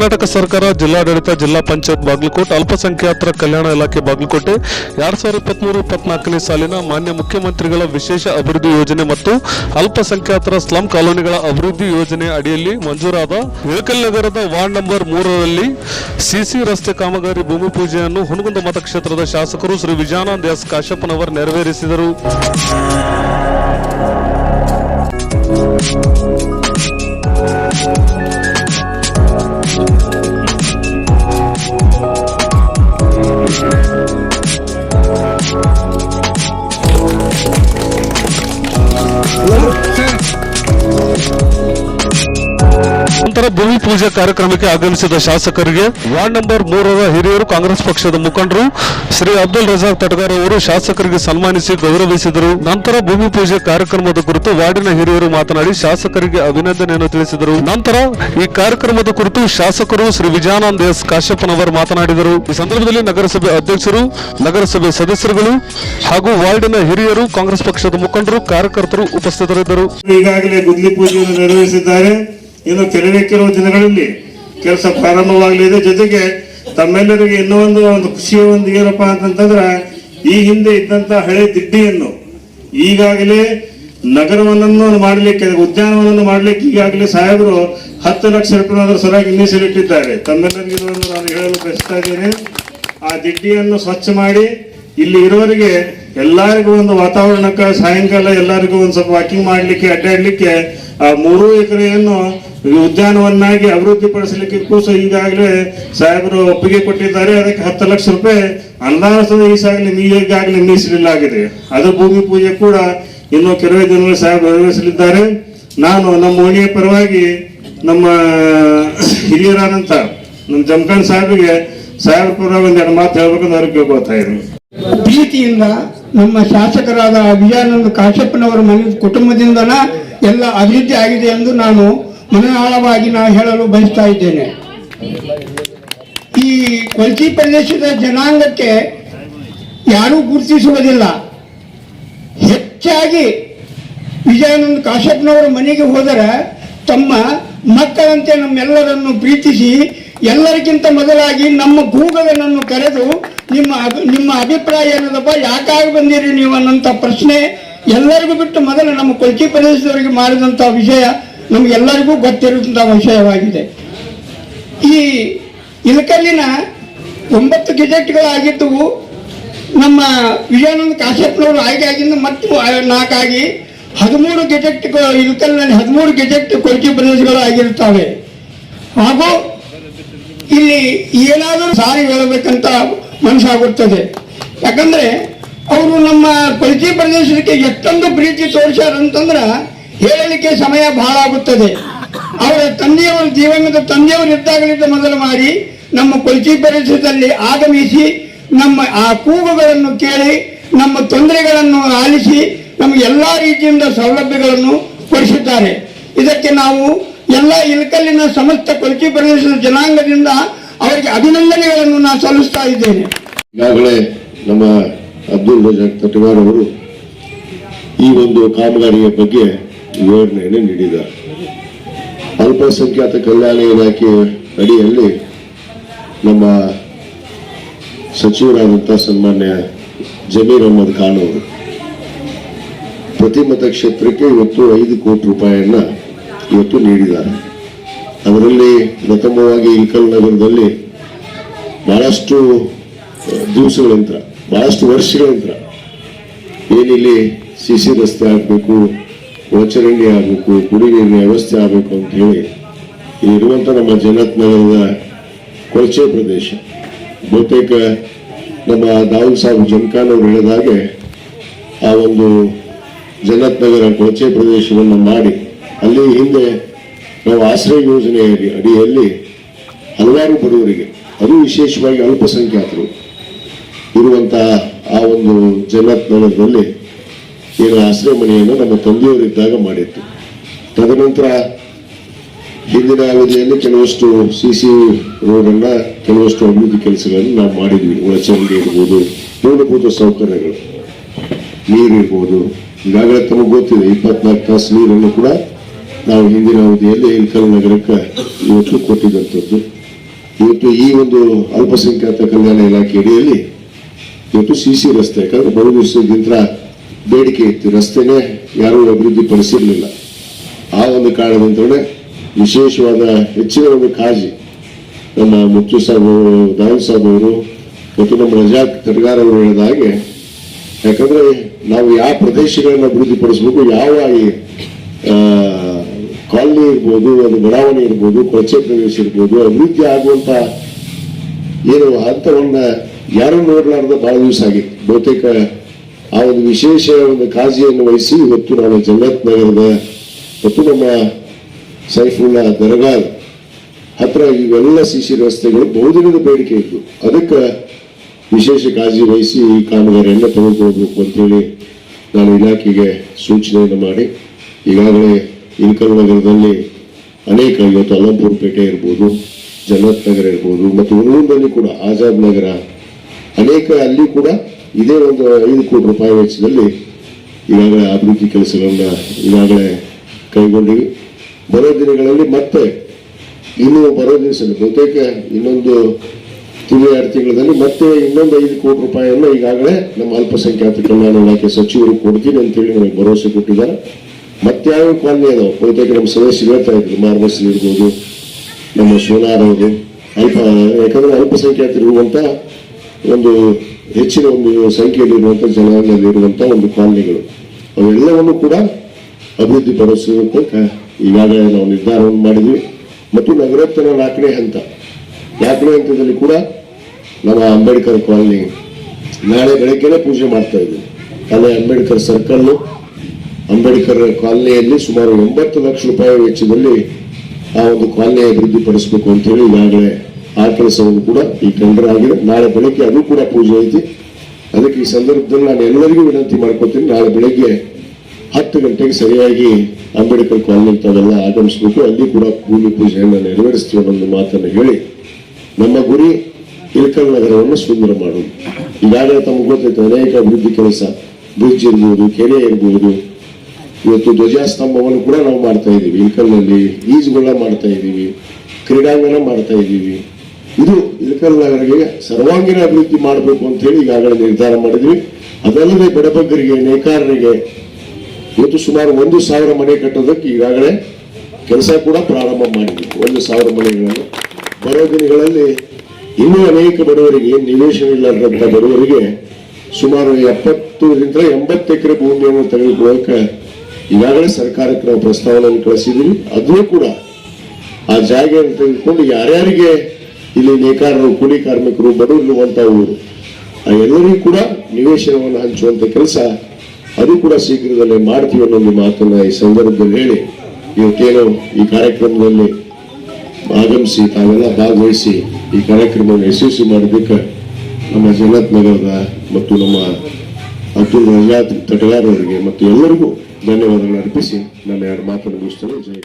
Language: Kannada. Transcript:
ಕರ್ನಾಟಕ ಸರ್ಕಾರ, ಜಿಲ್ಲಾಡಳಿತ, ಜಿಲ್ಲಾ ಪಂಚಾಯತ್ ಬಾಗಲಕೋಟೆ, ಅಲ್ಪಸಂಖ್ಯಾತರ ಕಲ್ಯಾಣ ಇಲಾಖೆ ಬಾಗಲಕೋಟೆ, ಎರಡ್ ಸಾವಿರದ ಇಪ್ಪತ್ಮೂರು ಇಪ್ಪತ್ನಾಲ್ಕನೇ ಸಾಲಿನ ಮಾನ್ಯ ಮುಖ್ಯಮಂತ್ರಿಗಳ ವಿಶೇಷ ಅಭಿವೃದ್ಧಿ ಯೋಜನೆ ಮತ್ತು ಅಲ್ಪಸಂಖ್ಯಾತರ ಸ್ಲಂ ಕಾಲೋನಿಗಳ ಅಭಿವೃದ್ಧಿ ಯೋಜನೆ ಅಡಿಯಲ್ಲಿ ಮಂಜೂರಾದ ವಿಳಕಲ್ ನಗರದ ವಾರ್ಡ್ ನಂಬರ್ ಮೂರರಲ್ಲಿ ಸಿಸಿ ರಸ್ತೆ ಕಾಮಗಾರಿ ಭೂಮಿ ಪೂಜೆಯನ್ನು ಹುನಗುಂದ ಮತಕ್ಷೇತ್ರದ ಶಾಸಕರು ಶ್ರೀ ವಿಜಯಾನಂದ ಎಸ್ ಕಾಶಪ್ಪನವರು ನೆರವೇರಿಸಿದರು. ಪೂಜೆ ಕಾರ್ಯಕ್ರಮಕ್ಕೆ ಆಗಮಿಸಿದ ಶಾಸಕರಿಗೆ ವಾರ್ಡ್ ನಂಬರ್ ಮೂರರ ಹಿರಿಯರು ಕಾಂಗ್ರೆಸ್ ಪಕ್ಷದ ಮುಖಂಡರು ಶ್ರೀ ಅಬ್ದುಲ್ ರಜಾಕ್ ತಟಗಾರ್ ಅವರು ಶಾಸಕರಿಗೆ ಸನ್ಮಾನಿಸಿ ಗೌರವಿಸಿದರು. ನಂತರ ಭೂಮಿ ಪೂಜೆ ಕಾರ್ಯಕ್ರಮದ ಕುರಿತು ವಾರ್ಡಿನ ಹಿರಿಯರು ಮಾತನಾಡಿ ಶಾಸಕರಿಗೆ ಅಭಿನಂದನೆಯನ್ನು ತಿಳಿಸಿದರು. ನಂತರ ಈ ಕಾರ್ಯಕ್ರಮದ ಕುರಿತು ಶಾಸಕರು ಶ್ರೀ ವಿಜಯಾನಂದ ಎಸ್ ಕಾಶ್ಯಪ್ಪನವರು ಮಾತನಾಡಿದರು. ಈ ಸಂದರ್ಭದಲ್ಲಿ ನಗರಸಭೆ ಅಧ್ಯಕ್ಷರು, ನಗರಸಭೆ ಸದಸ್ಯರುಗಳು ಹಾಗೂ ವಾರ್ಡಿನ ಹಿರಿಯರು, ಕಾಂಗ್ರೆಸ್ ಪಕ್ಷದ ಮುಖಂಡರು, ಕಾರ್ಯಕರ್ತರು ಉಪಸ್ಥಿತರಿದ್ದರು. ಈಗಾಗಲೇ ಗುದ್ಲಿ ಪೂಜೆಯನ್ನು ನೆರವೇರಿಸಿದ್ದಾರೆ. ಇನ್ನು ಕೆಲವೇ ಕೆಲವು ದಿನಗಳಲ್ಲಿ ಕೆಲಸ ಪ್ರಾರಂಭವಾಗಲಿದೆ. ಜೊತೆಗೆ ತಮ್ಮೆಲ್ಲರಿಗೆ ಇನ್ನೂ ಒಂದು ಒಂದು ಖುಷಿಯ ಒಂದು ಏನಪ್ಪಾ ಅಂತಂತಂದ್ರೆ, ಈ ಹಿಂದೆ ಇದ್ದಂತ ಹಳೆ ದಿಡ್ಡಿಯನ್ನು ಈಗಾಗಲೇ ನಗರವನ್ನು ಮಾಡಲಿಕ್ಕೆ, ಉದ್ಯಾನವನವನ್ನು ಮಾಡಲಿಕ್ಕೆ ಈಗಾಗಲೇ ಸಾಹೇಬರು ಹತ್ತು ಲಕ್ಷ ರೂಪಾಯಿ ಸರಿಯಾಗಿ ಮೀಸಲಿಟ್ಟಿದ್ದಾರೆ ತಮ್ಮೆಲ್ಲರಿಗೂ ಇದನ್ನು ನಾನು ಹೇಳಲು ಬಯಸ್ತಾ ಇದ್ದೇನೆ, ಆ ದಿಡ್ಡಿಯನ್ನು ಸ್ವಚ್ಛ ಮಾಡಿ ಇಲ್ಲಿ ಇರೋರಿಗೆ ಎಲ್ಲರಿಗೂ ಒಂದು ವಾತಾವರಣಕ್ಕೆ ಸಾಯಂಕಾಲ ಎಲ್ಲರಿಗೂ ಒಂದು ಸ್ವಲ್ಪ ವಾಕಿಂಗ್ ಮಾಡ್ಲಿಕ್ಕೆ, ಅಡ್ಡಾಡ್ಲಿಕ್ಕೆ, ಆ ಮೂರು ಎಕರೆಯನ್ನು ಉದ್ಯಾನವನ್ನಾಗಿ ಅಭಿವೃದ್ಧಿ ಪಡಿಸಲಿಕ್ಕೆ ಕೂಸ ಈಗಾಗಲೇ ಸಾಹೇಬರು ಒಪ್ಪಿಗೆ ಕೊಟ್ಟಿದ್ದಾರೆ. ಅದಕ್ಕೆ ಹತ್ತು ಲಕ್ಷ ರೂಪಾಯಿ ಅನುದಾನದ ಈಸಾಗಲೇ ಈಗಾಗಲೇ ಮೀಸಲಿಲ್ಲಾಗಿದೆ ಅದು ಭೂಮಿ ಪೂಜೆ ಕೂಡ ಇನ್ನು ಕೆಲವೇ ದಿನಗಳ ಸಾಹೇಬರು ನೆರವೇರಿಸಲಿದ್ದಾರೆ. ನಾನು ನಮ್ಮ ಓಣಿಯ ಪರವಾಗಿ ನಮ್ಮ ಹಿರಿಯರಾದಂತ ನಮ್ಮ ಜಮಖಾನ್ ಸಾಹೇಬಿಗೆ ಸಾಹೇಬ್ರ ಪರವಾಗಿ ಒಂದೆರಡು ಮಾತು ಹೇಳ್ಬೇಕಂತ ಅವ್ರಿಗೆ ಕೇಳ್ಕೊತಾ ಇದ್ದೀನಿ. ಪ್ರೀತಿಯಿಂದ ನಮ್ಮ ಶಾಸಕರಾದ ವಿಜಯಾನಂದ ಕಾಶ್ಯಪ್ಪನವರ ಮನೆ ಕುಟುಂಬದಿಂದನ ಎಲ್ಲ ಅಭಿವೃದ್ಧಿ ಆಗಿದೆ ಎಂದು ನಾನು ಮನನಾಳವಾಗಿ ನಾನು ಹೇಳಲು ಬಯಸ್ತಾ ಇದ್ದೇನೆ. ಈ ಕೊಲ್ಚಿ ಪ್ರದೇಶದ ಜನಾಂಗಕ್ಕೆ ಯಾರೂ ಗುರುತಿಸುವುದಿಲ್ಲ. ಹೆಚ್ಚಾಗಿ ವಿಜಯಾನಂದ ಕಾಶ್ಯಪ್ನವರ ಮನೆಗೆ ಹೋದರೆ ತಮ್ಮ ಮಕ್ಕಳಂತೆ ನಮ್ಮೆಲ್ಲರನ್ನು ಪ್ರೀತಿಸಿ ಎಲ್ಲರಿಗಿಂತ ಮೊದಲಾಗಿ ನಮ್ಮ ಗೂಗಲನನ್ನು ಕರೆದು ನಿಮ್ಮ ನಿಮ್ಮ ಅಭಿಪ್ರಾಯ ಏನದಪ್ಪ, ಯಾಕಾಗಿ ಬಂದಿರಿ ನೀವು ಅನ್ನೋಂಥ ಪ್ರಶ್ನೆ ಎಲ್ಲರಿಗೂ ಬಿಟ್ಟು ಮೊದಲು ನಮ್ಮ ಕೊಲ್ಚಿ ಪ್ರದೇಶದವರಿಗೆ ಮಾಡಿದಂಥ ವಿಷಯ ನಮಗೆಲ್ಲರಿಗೂ ಗೊತ್ತಿರುವಂಥ ವಿಷಯವಾಗಿದೆ. ಈ ಇಲಕಲ್ಲಿನ ಒಂಬತ್ತು ಗೆಜೆಟ್ಗಳಾಗಿದ್ದವು ನಮ್ಮ ವಿಜಯಾನಂದ ಕಾಶ್ಯಪ್ನವರು ಆಯ್ಕೆ ಆಗಿಂದ ಮತ್ತು ನಾಲ್ಕಾಗಿ ಹದಿಮೂರು ಗೆಜೆಟ್ಗಳು, ಇಲಕಲ್ನಲ್ಲಿ ಹದಿಮೂರು ಗೆಜೆಟ್ ಕೊಲ್ಚಿ ಪ್ರದೇಶಗಳು ಆಗಿರುತ್ತವೆ ಹಾಗೂ ಇಲ್ಲಿ ಏನಾದರೂ ಸಾರಿ ಹೇಳಬೇಕಂತ ಮನಸ್ಸಾಗುತ್ತದೆ. ಯಾಕಂದ್ರೆ, ಅವರು ನಮ್ಮ ಕೊಲ್ಕಿ ಪ್ರದೇಶಕ್ಕೆ ಎಷ್ಟೊಂದು ಪ್ರೀತಿ ತೋರಿಸ್ಯಾರ ಅಂತಂದ್ರೆ ಹೇಳಲಿಕ್ಕೆ ಸಮಯ ಬಹಳ ಆಗುತ್ತದೆ. ಅವರ ತಂದೆಯವರು, ಜೀವನದ ತಂದೆಯವರು ಇದ್ದಾಗಲಿದ್ದ ಮೊದಲು ಮಾಡಿ ನಮ್ಮ ಕೊಲ್ಚಿ ಪ್ರದೇಶದಲ್ಲಿ ಆಗಮಿಸಿ ನಮ್ಮ ಆ ಕೂಗುಗಳನ್ನು ಕೇಳಿ ನಮ್ಮ ತೊಂದರೆಗಳನ್ನು ಆಲಿಸಿ ನಮಗೆ ಎಲ್ಲ ರೀತಿಯಿಂದ ಸೌಲಭ್ಯಗಳನ್ನು ಕೊಡಿಸಿದ್ದಾರೆ. ಇದಕ್ಕೆ ನಾವು ಎಲ್ಲ ಇಲ್ಕಲ್ಲಿನ ಸಮಸ್ತ ಕೊಲ್ಚಿ ಪ್ರದೇಶದ ಜನಾಂಗದಿಂದ ಅವರಿಗೆ ಅಭಿನಂದನೆಗಳನ್ನು ನಾನು ಸಲ್ಲಿಸ್ತಾ ಇದ್ದೇನೆ. ಈಗಾಗಲೇ ನಮ್ಮ ಅಬ್ದುಲ್ ರಜಾಕ್ ತಟವಾರ್ ಅವರು ಈ ಒಂದು ಕಾಮಗಾರಿಯ ಬಗ್ಗೆ ವಿವರಣೆಯನ್ನು ನೀಡಿದ್ದಾರೆ. ಅಲ್ಪಸಂಖ್ಯಾತ ಕಲ್ಯಾಣ ಇಲಾಖೆ ಅಡಿಯಲ್ಲಿ ನಮ್ಮ ಸಚಿವರಾದಂಥ ಸನ್ಮಾನ್ಯ ಜಮೀರ್ ಅಹಮದ್ ಖಾನ್ ಅವರು ಪ್ರತಿ ಮತಕ್ಷೇತ್ರಕ್ಕೆ ಇವತ್ತು ಐದು ಕೋಟಿ ರೂಪಾಯಿಯನ್ನ ಇವತ್ತು ನೀಡಿದ್ದಾರೆ. ಅದರಲ್ಲಿ ಪ್ರಥಮವಾಗಿ ಇಲ್ಕಲ್ ನಗರದಲ್ಲಿ ಬಹಳಷ್ಟು ದಿವಸಗಳ ನಂತರ, ಬಹಳಷ್ಟು ವರ್ಷಗಳ ನಂತರ ಏನಿಲ್ಲಿ ಸಿ ಸಿ ರಸ್ತೆ ಆಗಬೇಕು ಒಳಚರಂಡಿ ಆಗಬೇಕು ಕುಡಿ ವ್ಯವಸ್ಥೆ ಆಗಬೇಕು ಅಂತ ಹೇಳಿ ಇಲ್ಲಿರುವಂಥ ನಮ್ಮ ಜನತ್ ನಗರದ ಕೊಳಚೆ ಪ್ರದೇಶ. ಬಹುತೇಕ ನಮ್ಮ ದಾವಲ್ ಸಾಹೇಬ್ ಜಮಖಾನ್ ಅವರು ಹೇಳಿದ ಹಾಗೆ ಆ ಒಂದು ಜನತ್ ನಗರ ಕೊಳಚೆ ಪ್ರದೇಶವನ್ನು ಮಾಡಿ ಅಲ್ಲಿ ಹಿಂದೆ ನಾವು ಆಶ್ರಯ ಯೋಜನೆ ಅಡಿಯಲ್ಲಿ ಹಲವಾರು ಬಡವರಿಗೆ, ಅದು ವಿಶೇಷವಾಗಿ ಅಲ್ಪಸಂಖ್ಯಾತರು ಇರುವಂತಹ ಆ ಒಂದು ಜನತ್ ನಗರದಲ್ಲಿ ಏನು ಆಶ್ರಯ ಮನೆಯನ್ನು ನಮ್ಮ ತಂದೆಯವರಿದ್ದಾಗ ಮಾಡಿತ್ತು ತದನಂತರ ಹಿಂದಿನ ಅವಧಿಯಲ್ಲಿ ಕೆಲವಷ್ಟು ಸಿ ಸಿ ರೋಡನ್ನ, ಕೆಲವಷ್ಟು ಅಭಿವೃದ್ಧಿ ಕೆಲಸಗಳನ್ನು ನಾವು ಮಾಡಿದ್ವಿ. ಒಳಚರಂಡಿ ಇರ್ಬೋದು, ಮೂಲಭೂತ ಸೌಕರ್ಯಗಳು ನೀರಿರ್ಬೋದು ಈಗಾಗಲೇ ತಮಗೆ ಗೊತ್ತಿದೆ, ಇಪ್ಪತ್ನಾಲ್ಕು ತಾಸು ನೀರನ್ನು ಕೂಡ ನಾವು ಹಿಂದಿನ ಅವಧಿಯಲ್ಲಿ ಇಲ್ಕಲ್ ನಗರಕ್ಕೆ ಇವತ್ತು ಕೊಟ್ಟಿದ್ದಂಥದ್ದು. ಇವತ್ತು ಈ ಒಂದು ಅಲ್ಪಸಂಖ್ಯಾತ ಕಲ್ಯಾಣ ಇಲಾಖೆ ಅಡಿಯಲ್ಲಿ ಇವತ್ತು ಸಿ ಸಿ ರಸ್ತೆ, ಯಾಕಂದ್ರೆ ಬಹು ದಿವಸದಿಂದ ಬೇಡಿಕೆ ಇತ್ತು. ರಸ್ತೆನೇ ಯಾರೂ ಅಭಿವೃದ್ಧಿ ಪಡಿಸಿರ್ಲಿಲ್ಲ ಆ ಒಂದು ಕಾರಣದಿಂದಲೇ ವಿಶೇಷವಾದ ಹೆಚ್ಚಿನ ಒಂದು ಕಾಳಜಿ ನಮ್ಮ ಮುತ್ತು ಸಾಬ್ ಅವರು ದಾವಲ್ ಸಾಬ್ ಅವರು ಮತ್ತು ನಮ್ಮ ರಜಾ ತಡ್ಗಾರ್ ಅವರು ಹೇಳಿದ ಹಾಗೆ, ಯಾಕಂದ್ರೆ ನಾವು ಯಾವ ಪ್ರದೇಶಗಳನ್ನು ಅಭಿವೃದ್ಧಿ ಪಡಿಸಬೇಕು ಯಾವ ಈ ಕಾಲನಿ ಇರ್ಬೋದು, ಒಂದು ಬಡಾವಣೆ ಇರ್ಬೋದು ಕೊಚ್ಚೆ ಪ್ರದೇಶ ಇರ್ಬೋದು, ಅಭಿವೃದ್ಧಿ ಆಗುವಂತ ಏನು ಹಂತವನ್ನ ಯಾರು ನೋಡಲಾರ್ದ ಬಹಳ ದಿವಸ ಆಗಿತ್ತು ಬಹುತೇಕ ಆ ಒಂದು ವಿಶೇಷ ಒಂದು ಕಾಳಜಿಯನ್ನು ವಹಿಸಿ ಇವತ್ತು ನಾವು ಜಗತ್ ನಗರದ ಮತ್ತು ನಮ್ಮ ಸೈಫುಲ್ಲಾ ದರ್ಗಾ ಹತ್ರ ಇವೆಲ್ಲ ಸಿ ಸಿ ರಸ್ತೆಗಳು ಬಹುದಿನದ ಬೇಡಿಕೆ ಇತ್ತು. ಅದಕ್ಕೆ ವಿಶೇಷ ಕಾಳಜಿ ವಹಿಸಿ ಈ ಕಾಮಗಾರಿಯನ್ನು ತೆಗೆದುಕೊಳ್ಬೇಕು ಅಂತೇಳಿ ನಾನು ಇಲಾಖೆಗೆ ಸೂಚನೆಯನ್ನು ಮಾಡಿ. ಈಗಾಗಲೇ ಇಲ್ಕಲ್ ನಗರದಲ್ಲಿ ಅನೇಕ ಇವತ್ತು ಅಲಂಪುರ್ ಪೇಟೆ ಇರ್ಬೋದು ಜನ್ನತ್ ನಗರ ಇರ್ಬೋದು, ಮತ್ತು ಉರ್ಲೂರಿನಲ್ಲಿ ಕೂಡ ಆಜಾದ್ ನಗರ ಅನೇಕ ಅಲ್ಲಿ ಕೂಡ ಇದೇ ಒಂದು ಐದು ಕೋಟಿ ರೂಪಾಯಿ ವೆಚ್ಚದಲ್ಲಿ ಈಗಾಗಲೇ ಅಭಿವೃದ್ಧಿ ಕೆಲಸಗಳನ್ನ ಈಗಾಗಲೇ ಕೈಗೊಂಡಿವಿ. ಬರೋ ದಿನಗಳಲ್ಲಿ ಮತ್ತೆ ಇನ್ನೂ ಬರೋ ದಿವಸ ಬಹುತೇಕ ಇನ್ನೊಂದು ತಿಂಗಳು, ಎರಡು ತಿಂಗಳಲ್ಲಿ ಮತ್ತೆ ಇನ್ನೊಂದು ಐದು ಕೋಟಿ ರೂಪಾಯಿಯನ್ನು ಈಗಾಗಲೇ ನಮ್ಮ ಅಲ್ಪಸಂಖ್ಯಾತ ಕಲ್ಯಾಣ ಇಲಾಖೆ ಸಚಿವರು ಕೊಡ್ತೀನಿ ಅಂತೇಳಿ ನಮಗೆ ಭರವಸೆ ಕೊಟ್ಟಿದ್ದಾರೆ. ಮತ್ತೆ ಯಾವ ಕಾಲನಿ ಅದಾವೆ ಬಹುತೇಕ ನಮ್ಮ ಸದಸ್ಯರು ಹೇಳ್ತಾ ಇದ್ರು ಮಾರ್ಬಸ್ ಇರ್ಬೋದು, ನಮ್ಮ ಸೋನಾರ್ ಅವರು. ಅಲ್ಪ, ಯಾಕಂದ್ರೆ ಅಲ್ಪಸಂಖ್ಯಾತರಿರುವಂತ ಒಂದು ಹೆಚ್ಚಿನ ಒಂದು ಸಂಖ್ಯೆಯಲ್ಲಿರುವಂಥ ಜನರಲ್ಲಿರುವಂಥ ಒಂದು ಕಾಲನಿಗಳು. ಅವೆಲ್ಲವನ್ನು ಕೂಡ ಅಭಿವೃದ್ಧಿ ಪಡಿಸೋದಕ್ಕೆ ಈಗಾಗಲೇ ನಾವು ನಿರ್ಧಾರವನ್ನು ಮಾಡಿದ್ವಿ. ಮತ್ತು ನಗರೋತ್ತರ ನಾಲ್ಕನೇ ಹಂತ. ನಾಲ್ಕನೇ ಹಂತದಲ್ಲಿ ಕೂಡ ನಮ್ಮ ಅಂಬೇಡ್ಕರ್ ಕಾಲನಿ ನಾಳೆ ಬೆಳಗ್ಗೆನೆ ಪೂಜೆ ಮಾಡ್ತಾ ಇದ್ವಿ ಅಲ್ಲೇ ಅಂಬೇಡ್ಕರ್ ಸರ್ಕಲ್. ಅಂಬೇಡ್ಕರ್ ಕಾಲನಿಯಲ್ಲಿ ಸುಮಾರು ಒಂಬತ್ತು ಲಕ್ಷ ರೂಪಾಯಿ ವೆಚ್ಚದಲ್ಲಿ ಆ ಒಂದು ಕಾಲನಿ ಅಭಿವೃದ್ಧಿಪಡಿಸಬೇಕು ಅಂತೇಳಿ ಈಗಾಗಲೇ ಆ ಕೆಲಸವನ್ನು ಕೂಡ ಈ ಟೆಂಡರ್ ಆಗಿದೆ. ನಾಳೆ ಬೆಳಗ್ಗೆ ಅದು ಕೂಡ ಪೂಜೆ ಐತಿ. ಅದಕ್ಕೆ ಈ ಸಂದರ್ಭದಲ್ಲಿ ನಾನು ಎಲ್ಲರಿಗೂ ವಿನಂತಿ ಮಾಡ್ಕೊತೀನಿ, ನಾಳೆ ಬೆಳಗ್ಗೆ ಹತ್ತು ಗಂಟೆಗೆ ಸರಿಯಾಗಿ ಅಂಬೇಡ್ಕರ್ ಕಾಲನಿ ತಾವೆಲ್ಲ ಆಗಮಿಸಬೇಕು. ಅಲ್ಲಿ ಕೂಡ ಭೂಮಿ ಪೂಜೆಯನ್ನು ನೆರವೇರಿಸ್ತೀವಿ ಅನ್ನೋ ಮಾತನ್ನು ಹೇಳಿ ನಮ್ಮ ಗುರಿ ಇಳಕಲ್ ನಗರವನ್ನು ಸುಂದರ ಮಾಡುವುದು. ಈಗಾಗಲೇ ತಮಗೆ ಗೊತ್ತೈತೆ ಅನೇಕ ಅಭಿವೃದ್ಧಿ ಕೆಲಸ, ಬ್ರಿಡ್ಜ್ ಇರ್ಬೋದು, ಕೆರೆ ಇರ್ಬೋದು. ಇವತ್ತು ಧ್ವಜಾಸ್ತಂಭವನ್ನು ಕೂಡ ನಾವು ಮಾಡ್ತಾ ಇದ್ದೀವಿ. ಇಳಕಲ್ನಲ್ಲಿ ಈಜುಗಳ ಮಾಡ್ತಾ ಇದ್ದೀವಿ. ಕ್ರೀಡಾಂಗಣ ಮಾಡ್ತಾ ಇದ್ದೀವಿ. ಇದು ಇಳಕಲ್ ನಗರಿಗೆ ಸರ್ವಾಂಗೀಣ ಅಭಿವೃದ್ಧಿ ಮಾಡಬೇಕು ಅಂತ ಹೇಳಿ ಈಗಾಗಲೇ ನಿರ್ಧಾರ ಮಾಡಿದ್ವಿ. ಅದಲ್ಲದೆ ಬಡಬಗ್ಗರಿಗೆ, ನೇಕಾರರಿಗೆ ಇವತ್ತು ಸುಮಾರು ಒಂದು ಸಾವಿರ ಮನೆ ಕಟ್ಟೋದಕ್ಕೆ ಈಗಾಗಲೇ ಕೆಲಸ ಕೂಡ ಪ್ರಾರಂಭ ಮಾಡಿದ್ವಿ. ಒಂದು ಸಾವಿರ ಮನೆಗಳನ್ನು. ಬರೋ ದಿನಗಳಲ್ಲಿ ಇನ್ನೂ ಅನೇಕ ಬಡವರಿಗೆ, ನಿವೇಶನ ಇಲ್ಲದಂತ ಬಡವರಿಗೆ ಸುಮಾರು ಎಪ್ಪತ್ತರಿಂದ ಎಂಬತ್ತು ಎಕರೆ ಭೂಮಿಯನ್ನು ತೆಗೆದುಕೊಳ್ಳೋಕೆ ಈಗಾಗಲೇ ಸರ್ಕಾರಕ್ಕೆ ನಾವು ಪ್ರಸ್ತಾವನೆಯನ್ನು ಕಳಿಸಿದ್ದೀವಿ. ಅದನ್ನು ಕೂಡ ಆ ಜಾಗೆಯನ್ನು ತೆಗೆದುಕೊಂಡು ಯಾರ್ಯಾರಿಗೆ ಇಲ್ಲಿ ನೇಕಾರರು, ಕೂಲಿ ಕಾರ್ಮಿಕರು ಬಡವರಿರುವಂತವು ಆ ಎಲ್ಲರಿಗೂ ಕೂಡ ನಿವೇಶನವನ್ನು ಹಂಚುವಂತ ಕೆಲಸ ಅದು ಕೂಡ ಶೀಘ್ರದಲ್ಲೇ ಮಾಡ್ತೀವಿ ಅನ್ನೋ ಮಾತನ್ನ ಈ ಸಂದರ್ಭದಲ್ಲಿ ಹೇಳಿ, ಇವತ್ತೇನು ಈ ಕಾರ್ಯಕ್ರಮದಲ್ಲಿ ಆಗಮಿಸಿ ತಾವೆಲ್ಲ ಭಾಗವಹಿಸಿ ಈ ಕಾರ್ಯಕ್ರಮವನ್ನು ಯಶಸ್ವಿ ಮಾಡೋದಕ್ಕೆ ನಮ್ಮ ಜಗತ್ ನಗರದ ಮತ್ತು ನಮ್ಮ ಅಬ್ದುಲ್ ರಜಾತ್ ತಟಗಾರರಿಗೆ ಮತ್ತು ಎಲ್ಲರಿಗೂ ಧನ್ಯವಾದಗಳನ್ನು ಅರ್ಪಿಸಿ ನಾನು ಎರಡು ಮಾತನ್ನು ಮುಗಿಸ್ತೇನೆ. ಜೈ